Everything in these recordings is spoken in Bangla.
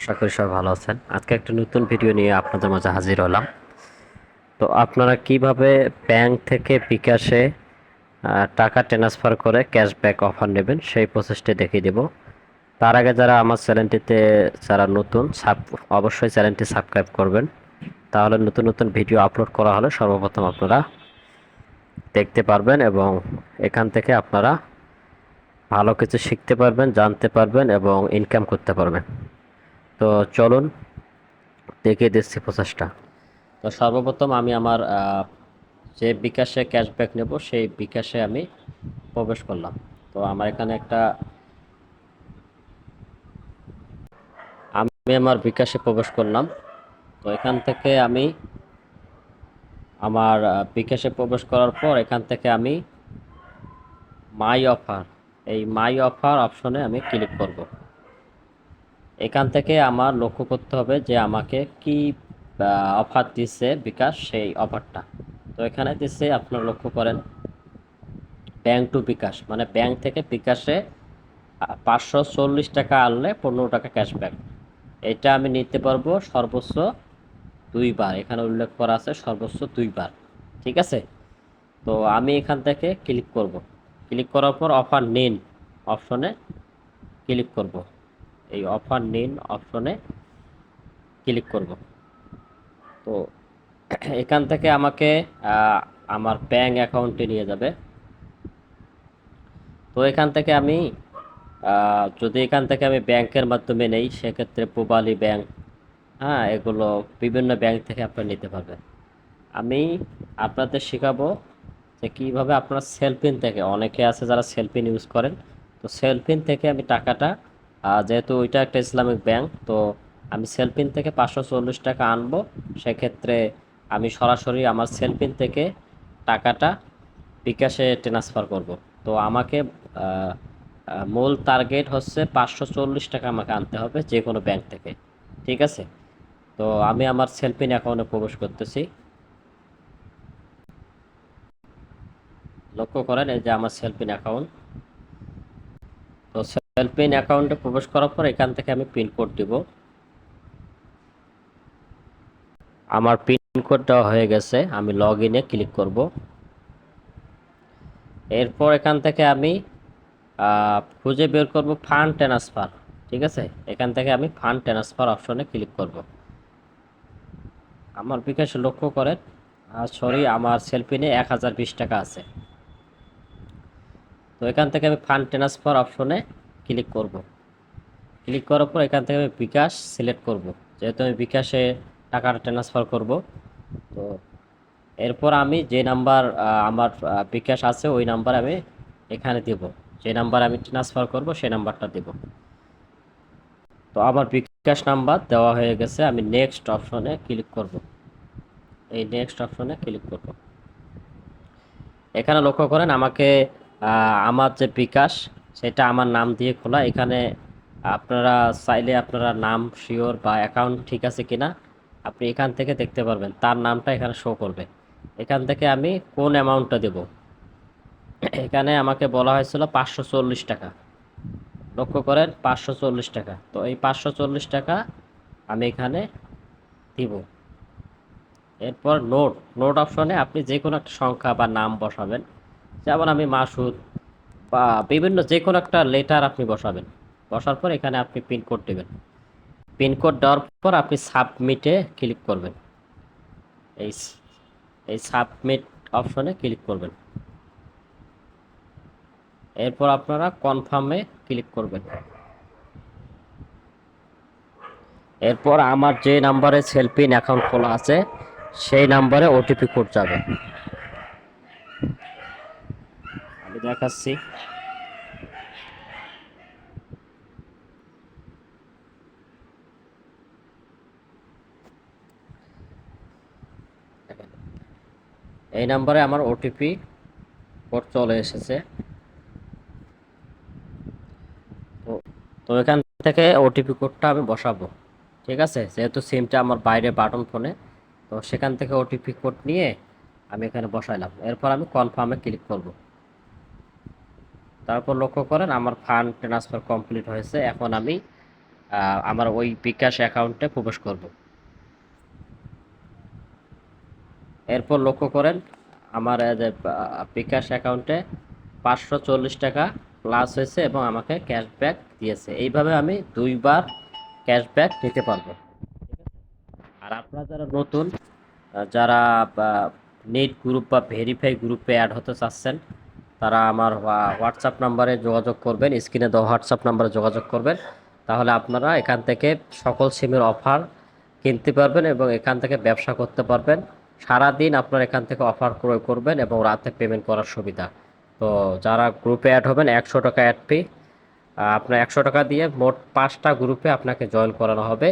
আশা করি সবাই ভালো আছেন। আজকে একটা নতুন ভিডিও নিয়ে আপনাদের মাঝে হাজির হলাম। তো আপনারা কীভাবে ব্যাংক থেকে বিকাশে টাকা ট্রান্সফার করে ক্যাশব্যাক অফার নেবেন সেই প্রসেসটি দেখিয়ে দেব। তার আগে যারা আমার চ্যানেলটিতে যারা নতুন সাব অবশ্যই চ্যানেলটি সাবস্ক্রাইব করবেন। তাহলে নতুন নতুন ভিডিও আপলোড করা হলে সর্বপ্রথম আপনারা দেখতে পারবেন এবং এখান থেকে আপনারা ভালো কিছু শিখতে পারবেন, জানতে পারবেন এবং ইনকাম করতে পারবেন। তো চলুন, দেখে দিচ্ছি প্রসেসটা। তো সর্বপ্রথম আমি আমার যে বিকাশে ক্যাশব্যাক নেব, সেই বিকাশে আমি প্রবেশ করলাম। তো আমার এখানে একটা, আমি আমার বিকাশে প্রবেশ করলাম। তো এখান থেকে আমি আমার বিকাশে প্রবেশ করার পর এখান থেকে আমি মাই অফার এই মাই অফার অপশনে আমি ক্লিক করব। এখান থেকে আমার লক্ষ্য করতে হবে যে আমাকে কি অফার দিচ্ছে বিকাশ সেই অফারটা তো এখানে দিচ্ছে আপনারা লক্ষ্য করেন ব্যাংক টু বিকাশ। মানে ব্যাংক থেকে বিকাশে পাঁচশো চল্লিশ টাকা আনলে পনেরো টাকা ক্যাশব্যাক এটা আমি নিতে পারব সর্বোচ্চ দুইবার। এখানে উল্লেখ করা আছে সর্বোচ্চ দুইবার। ঠিক আছে? তো আমি এখান থেকে ক্লিক করব। ক্লিক করার পর অফার নিন। অপশনে ক্লিক করব। এই অফার নিন অপশনে ক্লিক করব। তো এখান থেকে আমাকে আমার ব্যাংক অ্যাকাউন্টে নিয়ে যাবে। তো এখান থেকে আমি যদি এখান থেকে আমি ব্যাংকের মাধ্যমে নেই, সেক্ষেত্রে পূবালী ব্যাংক হ্যাঁ এগুলো বিভিন্ন ব্যাংক থেকে আপনারা নিতে পারবেন। আমি আপনাদের শেখাবো যে কীভাবে আপনার সেলফিন থেকে, অনেকে আছে যারা সেলফিন ইউজ করেন, তো সেলফিন থেকে আমি টাকাটা যেহেতু ওইটা একটা ইসলামিক ব্যাংক তো আমি সেলফিন থেকে পাঁচশো চল্লিশ টাকা আনব। সেক্ষেত্রে আমি সরাসরি আমার সেলফিন থেকে টাকাটা বিকাশে ট্রান্সফার করব। তো আমাকে মূল টার্গেট হচ্ছে পাঁচশো চল্লিশ টাকা আমাকে আনতে হবে যে কোনো ব্যাংক থেকে। ঠিক আছে? তো আমি আমার সেলফিন অ্যাকাউন্টে প্রবেশ করতেছি। লক্ষ্য করেন, এই যে আমার সেলফিন অ্যাকাউন্ট তো সেলফিন অ্যাকাউন্টে প্রবেশ করার পর এখান থেকে আমি পিন কোড দিব। আমার পিন কোড দেওয়া হয়ে গেছে, আমি লগ ইনে ক্লিক করব। এরপর এখান থেকে আমি খুঁজে বের করব ফান্ড ট্রান্সফার ঠিক আছে? এখান থেকে আমি ফান্ড ট্রান্সফার অপশনে ক্লিক করব। আমার বিকাশ লক্ষ্য করেন সরি আমার সেলফিনে এক হাজার বিশ টাকা আছে। তো এখান থেকে আমি ফান্ড ট্রান্সফার অপশনে ক্লিক করব। ক্লিক করার পর এখান থেকে আমি বিকাশ সিলেক্ট করব। যেহেতু আমি বিকাশে টাকাটা ট্রান্সফার করব, তো এরপর আমি যে নাম্বার আমার বিকাশ আছে, ওই নাম্বার আমি এখানে দেব। যে নাম্বার আমি ট্রান্সফার করব সেই নাম্বারটা দেব। তো আমার বিকাশ নাম্বার দেওয়া হয়ে গেছে, আমি নেক্সট অপশনে ক্লিক করব। এই নেক্সট অপশনে ক্লিক করব। এখানে লক্ষ্য করেন আমাকে আমার যে বিকাশ সেটা আমার নাম দিয়ে খোলা। এখানে আপনারা চাইলে আপনারা নাম শিওর বা অ্যাকাউন্ট ঠিক আছে কিনা আপনি এখান থেকে দেখতে পারবেন। তার নামটা এখানে শো করবে। এখান থেকে আমি কোন অ্যামাউন্টটা দেব? এখানে আমাকে বলা হয়েছিল পাঁচশো চল্লিশ টাকা। লক্ষ্য করেন, পাঁচশো চল্লিশ টাকা। তো এই পাঁচশো চল্লিশ টাকা আমি এখানে দিব। এরপর নোট নোট অপশনে আপনি যে কোনো একটা সংখ্যা বা নাম বসাবেন। যেমন আমি মাসুদ বিভিন্ন যে কোনো একটা লেটার আপনি বসাবেন। বসার পর এখানে আপনি পিনকোড দেবেন। পিনকোড দেওয়ার পর আপনি সাবমিটে ক্লিক করবেন। এই এই সাবমিট অপশনে ক্লিক করবেন। এরপর আপনারা কনফার্মে ক্লিক করবেন। এরপর আমার যে নাম্বারে সেলফিন অ্যাকাউন্ট খোলা আছে, সেই নাম্বারে ওটিপি কোড যাবে। দেখাচ্ছি। এই নাম্বারে আমার ওটিপি কোড চলে এসেছে। তো তো এখান থেকে ওটিপি কোডটা আমি বসাবো, ঠিক আছে? যেহেতু সিমটা আমার বাইরে বাটন ফোনে তো সেখান থেকে ওটিপি কোড নিয়ে আমি এখানে বসাইলাম। এরপর আমি কনফার্মে ক্লিক করব। তারপর লক্ষ্য করেন আমার ফান্ড ট্রান্সফার কমপ্লিট হয়েছে, এখন আমি আমার ওই বিকাশ অ্যাকাউন্টে প্রবেশ করব। এরপর লক্ষ্য করেন আমার বিকাশ অ্যাকাউন্টে পাঁচশো চল্লিশ টাকা প্লাস হয়েছে এবং আমাকে ক্যাশব্যাক দিয়েছে। এইভাবে আমি দুইবার ক্যাশব্যাক নিতে পারব। আর আপনারা যারা নতুন যারা নেট গ্রুপ বা ভেরিফাই গ্রুপে অ্যাড হতে চাচ্ছেন তারা আমার হোয়াটসঅ্যাপ নাম্বারে যোগাযোগ করবেন স্ক্রিনে দেওয়া হোয়াটসঅ্যাপ নাম্বারে যোগাযোগ করবেন। তাহলে আপনারা এখান থেকে সকল সিমের অফার কিনতে পারবেন এবং এখান থেকে ব্যবসা করতে পারবেন। সারাদিন আপনারা এখান থেকে অফার ক্রয় করবেন এবং রাতে পেমেন্ট করার সুবিধা। তো যারা গ্রুপে অ্যাড হবেন, একশো টাকা অ্যাড ফি আপনার একশো টাকা দিয়ে মোট পাঁচটা গ্রুপে আপনাকে জয়েন করানো হবে।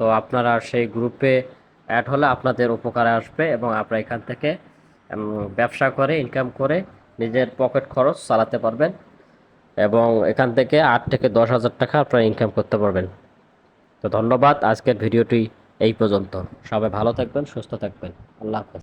তো আপনারা সেই গ্রুপে অ্যাড হলে আপনাদের উপকারে আসবে এবং আপনারা এখান থেকে ব্যবসা করে ইনকাম করে নিজের পকেট খরচ চালাতে পারবেন এবং এখান থেকে আট থেকে দশ হাজার টাকা আপনারা ইনকাম করতে পারবেন। তো ধন্যবাদ, আজকের ভিডিওটি এই পর্যন্ত। সবাই ভালো থাকবেন, সুস্থ থাকবেন। আল্লাহ হাফেজ।